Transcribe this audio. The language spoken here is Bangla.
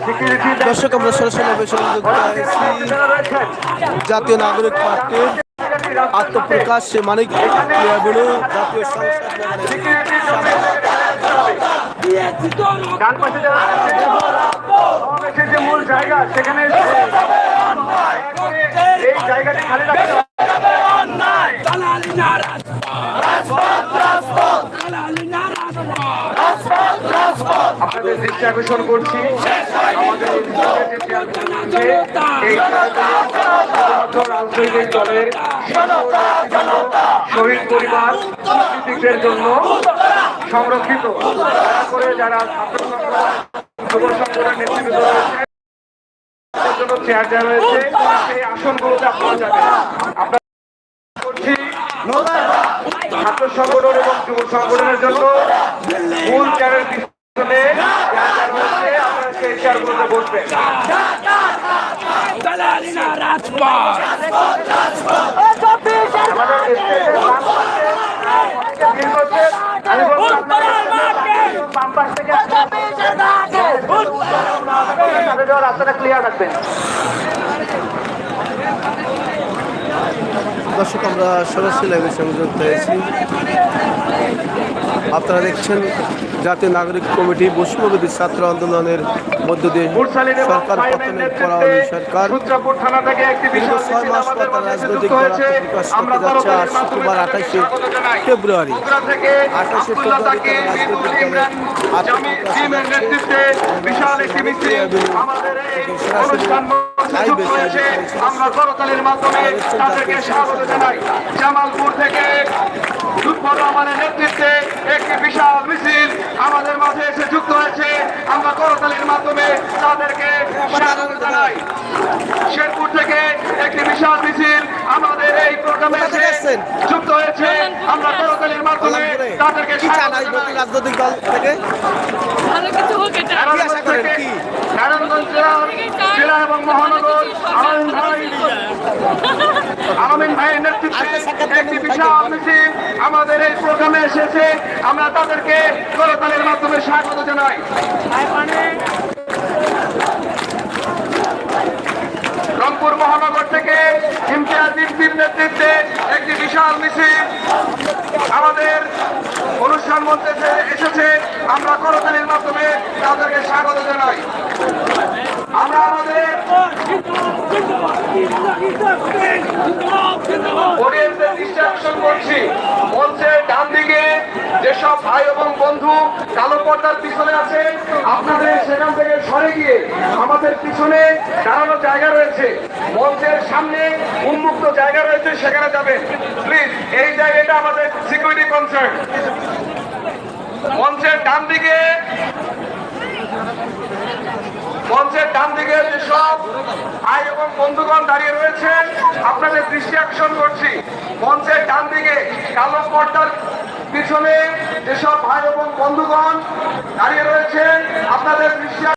দর্শক, আমরা সরাসরি জাতীয় নাগরিক পার্টির আত্মপ্রকাশ মানিক ক্রিয়াগুলো জাতীয় সংসদ যে মূল জায়গা সেখানে দৃষ্টি আকর্ষণ করছি। রাজনৈতিক দলের শহীদ পরিবার কূটনীতিকদের জন্য সংরক্ষিত করে যারা ছাত্র চেয়ার রয়েছে সেই ছাত্র সংগঠন এবং যুব সংগঠনের জন্য মূল চেয়ারের রাস্তাটা ক্লিয়ার রাখবেন দর্শক আমরা সরাসরি লাইভে সংযুক্ত হয়েছি আপনারা দেখছেন জাতীয় নাগরিক কমিটি বৈষ্ণবী ছাত্র আন্দোলনের মধ্য দিয়ে সরকার পতনের নেতৃত্বে সরকার ছয় মাস পর তারা রাজনৈতিক প্রকাশ করতে যাচ্ছে আজ শুক্রবার আঠাশে ফেব্রুয়ারি আঠাশে ফেব্রুয়ারি রাজনৈতিক। আমরা করতালির মাধ্যমে তাদেরকে স্বাগত জানাই জামালপুর থেকে লুৎফর রহমানের নেতৃত্বে একটি বিশাল মিছিল আমাদের মাঝে এসে যুক্ত হয়েছে। আমরা করতালির মাধ্যমে তাদেরকে স্বাগত জানাই। শেরপুর থেকে একটি বিশাল মিছিল আমাদের এই প্রোগ্রামে এসে যুক্ত হয়েছে। আমরা করতালির মাধ্যমে তাদেরকে রাজনৈতিক দল থেকে? ভালো কিছু হোক এটা। থেকে জেলা এবং মহানগর আমিন ভাই আমিন ভাইয়ের নেতৃত্বে একটি বিশাল মিছিল আমাদের এই প্রোগ্রামে এসেছে। আমরা তাদেরকে করতালের মাধ্যমে স্বাগত জানাই। রংপুর মহানগর থেকে ইমতিয়াজ ইফতির নেতৃত্বে একটি বিশাল মিছিল আমাদের অনুষ্ঠান মঞ্চে এসে- এসেছে। আমরা করতালির মাধ্যমে তাদেরকে স্বাগত জানাই। আমরা আমাদের অডিয়েন্সের দৃষ্টি আকর্ষণ করছি। মঞ্চের ডান দিকে যেসব ভাই এবং বন্ধু কালো পর্দার পিছনে আছে, আপনাদের সেখান থেকে সরে গিয়ে আমাদের পিছনে দাঁড়ানোর জায়গা রয়েছে। মঞ্চের সামনে উন্মুক্ত জায়গা রয়েছে, সেখানে যাবেন। প্লিজ, এই জায়গাটা আমাদের সিকিউরিটি কনসার্ন মঞ্চের ডান দিকে মঞ্চের ডান দিকে যেসব ভাই এবং বন্ধুগণ দাঁড়িয়ে রয়েছেন আপনাদের দৃষ্টি আকর্ষণ করছি। মঞ্চের ডান দিকে কালো পর্দার পিছনে যেসব ভাই এবং বন্ধুগণ দাঁড়িয়ে রয়েছেন আপনাদের দৃষ্টি